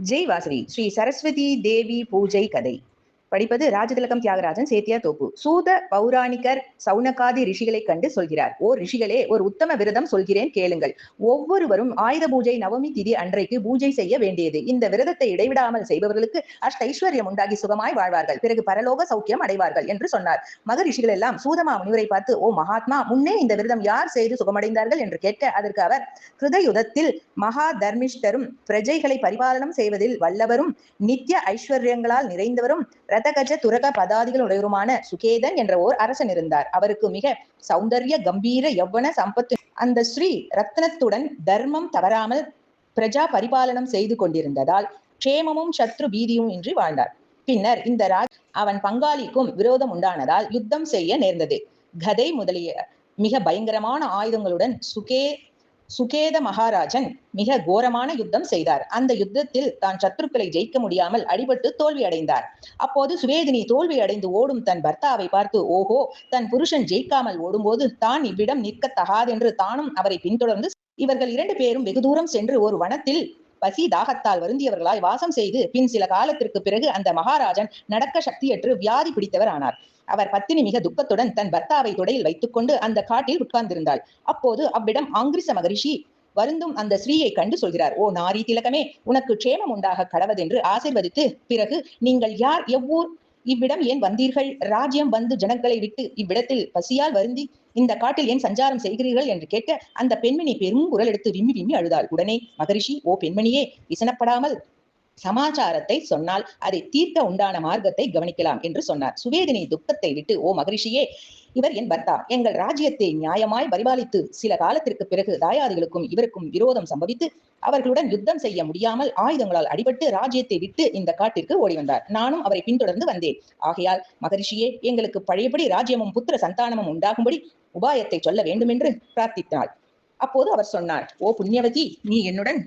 ஜெய் வாசவி ஸ்ரீ சரஸ்வதி தேவி பூஜை கதை. படிப்பது ராஜதிலகம் தியாகராஜன் சேத்தியா தோப்பு. சூத பௌராணிகர் சவுனகாதி ரிஷிகளை கண்டு சொல்கிறார். ஓ ரிஷிகளே ஒரு உத்தம விரதம் சொல்கிறேன் கேளுங்கள். ஒவ்வொருவரும் ஆயுத பூஜை நவமி திதி அன்றைக்கு பூஜை செய்ய வேண்டியது. இந்த விரதத்தை இடைவிடாமல் செய்பவர்களுக்கு அஷ்ட ஐஸ்வர்யம் உண்டாகி சுகமாய் வாழ்வார்கள். பிறகு பரலோக சௌக்கியம் அடைவார்கள் என்று சொன்னார். மகரிஷிகள் எல்லாம் சூதமா முனிவரை பார்த்து ஓ மகாத்மா முன்னே இந்த விரதம் யார் செய்து சுகமடைந்தார்கள்? என்று கேட்க அதற்கு அவர் கிருதயுதத்தில் மகா தர்மிஷ்டரும் பிரஜைகளை பரிபாலனம் செய்வதில் வல்லவரும் நித்திய ஐஸ்வர்யங்களால் நிறைந்தவரும் ரதகஜ துரக பதாதிகள் உடையவருமான சுகேதன் என்ற ஓர் அரசன் இருந்தார். அவருக்கு மிக சௌந்தர்ய கம்பீர யவ்வன சம்பத்து. அந்த ஸ்ரீ ரத்னத்துடன் தர்மம் தவறாமல் பிரஜா பரிபாலனம் செய்து கொண்டிருந்ததால் க்ஷேமமும் சத்ரு பீதியும் இன்றி வாழ்ந்தார். பின்னர் இந்த ராஜ் அவன் பங்காளிக்கும் விரோதம் உண்டானதால் யுத்தம் செய்ய நேர்ந்தது. கதை முதலிய மிக பயங்கரமான ஆயுதங்களுடன் சுகே சுகேத மகாராஜன் மிக கோரமான யுத்தம் செய்தார். அந்த யுத்தத்தில் தான் சத்துருக்களை ஜெயிக்க முடியாமல் அடிபட்டு தோல்வி அடைந்தார். அப்போது சுவேதினி தோல்வி அடைந்து ஓடும் தன் பர்த்தாவை பார்த்து ஓஹோ தன் புருஷன் ஜெயிக்காமல் ஓடும்போது தான் இவ்விடம் நிற்க தகாதென்று தானும் அவரை பின்தொடர்ந்து இவர்கள் இரண்டு பேரும் வெகு தூரம் சென்று ஒரு வனத்தில் பசி தாகத்தால் வருந்தியவர்களாய் வாசம் செய்து பின் சில காலத்திற்கு பிறகு அந்த மகாராஜன் நடக்க சக்தியற்று வியாதி பிடித்தவர் ஆனார். அவர் பத்தினி மிக துக்கத்துடன் தன் பர்த்தாவை தொடையில் வைத்துக்கொண்டு அந்த காட்டில் உட்கார்ந்திருந்தாள். அப்போது அவ்விடம் ஆங்கிரிச மகரிஷி வருந்தும் அந்த ஸ்ரீயை கண்டு சொல்கிறார் ஓ நாரி திலகமே உனக்கு க்ஷேமம் உண்டாக கடவதென்று ஆசிர்வதித்து பிறகு நீங்கள் யார் எவ்வூர் இவ்விடம் ஏன் வந்தீர்கள்? ராஜ்யம் வந்து ஜனங்களை விட்டு இவ்விடத்தில் பசியால் வருந்தி இந்த காட்டில் ஏன் சஞ்சாரம் செய்கிறீர்கள்? என்று கேட்க அந்த பெண்மணி பெரும் குரல் எடுத்து விம்மி விம்மி அழுதாள். உடனே மகரிஷி ஓ பெண்மணியே விசனப்படாமல் சமாச்சாரத்தை சொன்னால் அதை தீர்க்க உண்டான மார்க்கத்தை கவனிக்கலாம் என்று சொன்னார். சுவேதினி துக்கத்தை விட்டு ஓ மகரிஷியே இவர் என் பர்த்தா. எங்கள் ராஜ்யத்தை நியாயமாய் பரிபாலித்து சில காலத்திற்கு பிறகு தாயாதிகளுக்கும் இவருக்கும் விரோதம் சம்பவித்து அவர்களுடன் யுத்தம் செய்ய முடியாமல் ஆயுதங்களால் அடிபட்டு ராஜ்யத்தை விட்டு இந்த காட்டிற்கு ஓடி வந்தார். நானும் அவரை பின்தொடர்ந்து வந்தேன். ஆகையால் மகரிஷியே எங்களுக்கு பழையபடி ராஜ்யமும் புத்திர சந்தானமும் உண்டாகும்படி உபாயத்தை சொல்ல வேண்டுமென்று பிரார்த்தித்தாள் அப்போது அவர் சொன்னார் ஓ புண்ணியவதி நீ என்னுடன்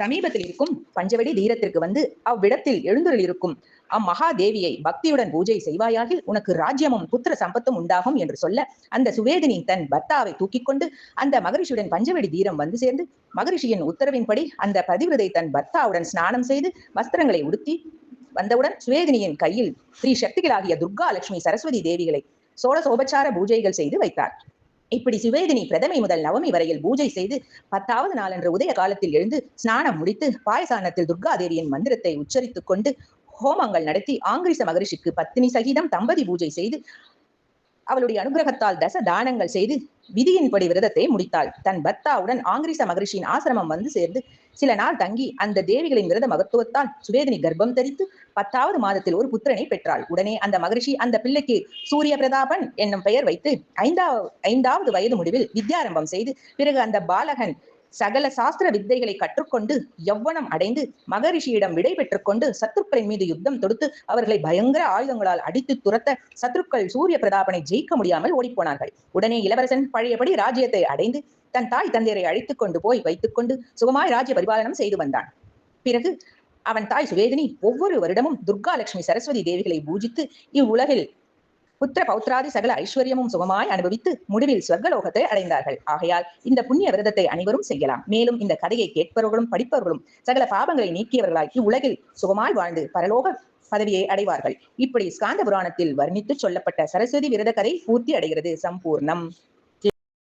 சமீபத்தில் இருக்கும் பஞ்சவடி தீரத்திற்கு வந்து அவ்விடத்தில் எழுந்துருள் இருக்கும். அம்மகாதேவியை பக்தியுடன் பூஜை செய்வாயாகில் உனக்கு ராஜ்யமும் புத்திர சம்பத்தும் உண்டாகும் என்று சொல்ல அந்த சுவேதினி தன் பர்த்தாவை தூக்கிக் கொண்டு அந்த மகரிஷியுடன் பஞ்சவடி தீரம் வந்து சேர்ந்து மகரிஷியின் உத்தரவின்படி அந்த பதிவிரதை தன் பர்த்தாவுடன் ஸ்நானம் செய்து வஸ்திரங்களை உடுத்தி வந்தவுடன் சுவேதினியின் கையில் ஸ்ரீ சக்திகளாகிய துர்கா லட்சுமி சரஸ்வதி தேவிகளை சோழ சோபச்சார பூஜைகள் செய்து வைத்தார். இப்படி சுவேதினி பிரதமை முதல் நவமி வரையில் பூஜை செய்து பத்தாவது நாளன்று உதய காலத்தில் எழுந்து ஸ்நானம் முடித்து பாயசானத்தில் துர்காதேவியின் மந்திரத்தை உச்சரித்துக் கொண்டு ஹோமங்கள் நடத்தி ஆங்கிரிச மகரிஷிக்கு பத்தினி சகிதம் தம்பதி பூஜை செய்து அவளுடைய அனுகிரகத்தால் தச தானங்கள் செய்து விதியின்படி விரதத்தை முடித்தாள். தன் பர்த்தாவுடன் ஆங்கிரிச மகரிஷியின் ஆசிரமம் வந்து சேர்ந்து சில நாள் தங்கி அந்த தேவிகளின் விரத மகத்துவத்தால் சுவேதினி கர்ப்பம் தரித்து பத்தாவது மாதத்தில் ஒரு புத்திரனை பெற்றாள். உடனே அந்த மகரிஷி அந்த பிள்ளைக்கு சூரிய பிரதாபன் என்னும் பெயர் வைத்து ஐந்தாவது ஐந்தாவது வயது முடிவில் வித்யாரம்பம் செய்து பிறகு அந்த பாலகன் சகல சாஸ்திர வித்தைகளை கற்றுக்கொண்டு யவ்வனம் அடைந்து மகரிஷியிடம் விடை கொண்டு சத்துருக்களின் மீது யுத்தம் தொடுத்து அவர்களை பயங்கர ஆயுதங்களால் அடித்து துரத்த சத்துருக்கள் சூரிய பிரதாபனை ஜெயிக்க முடியாமல் ஓடிப்போனார்கள். உடனே இளவரசன் பழையபடி ராஜ்யத்தை அடைந்து தன் தாய் தந்தையரை அழைத்துக் கொண்டு போய் வைத்துக் கொண்டு சுகமாய் ராஜ்ய பரிபாலனம் செய்து வந்தான். பிறகு அவன் தாய் சுவேதினி ஒவ்வொரு வருடமும் துர்கா லட்சுமி சரஸ்வதி தேவிகளை பூஜித்து இவ்வுலகில் புத்திர பௌத்ராதி சகல ஐஸ்வர்யமும் சுகமாய் அனுபவித்து முடிவில் ஸ்வர்கலோகத்தை அடைந்தார்கள். ஆகையால் இந்த புண்ணிய விரதத்தை அனைவரும் செய்யலாம். மேலும் இந்த கதையை கேட்பவர்களும் படிப்பவர்களும் சகல பாவங்களை நீக்கியவர்களாய் இவ்வுலகில் சுகமாய் வாழ்ந்து பரலோக பதவியை அடைவார்கள். இப்படி ஸ்காந்த புராணத்தில் வர்ணித்து சொல்லப்பட்ட சரஸ்வதி விரத கதை பூர்த்தி அடைகிறது. சம்பூர்ணம்.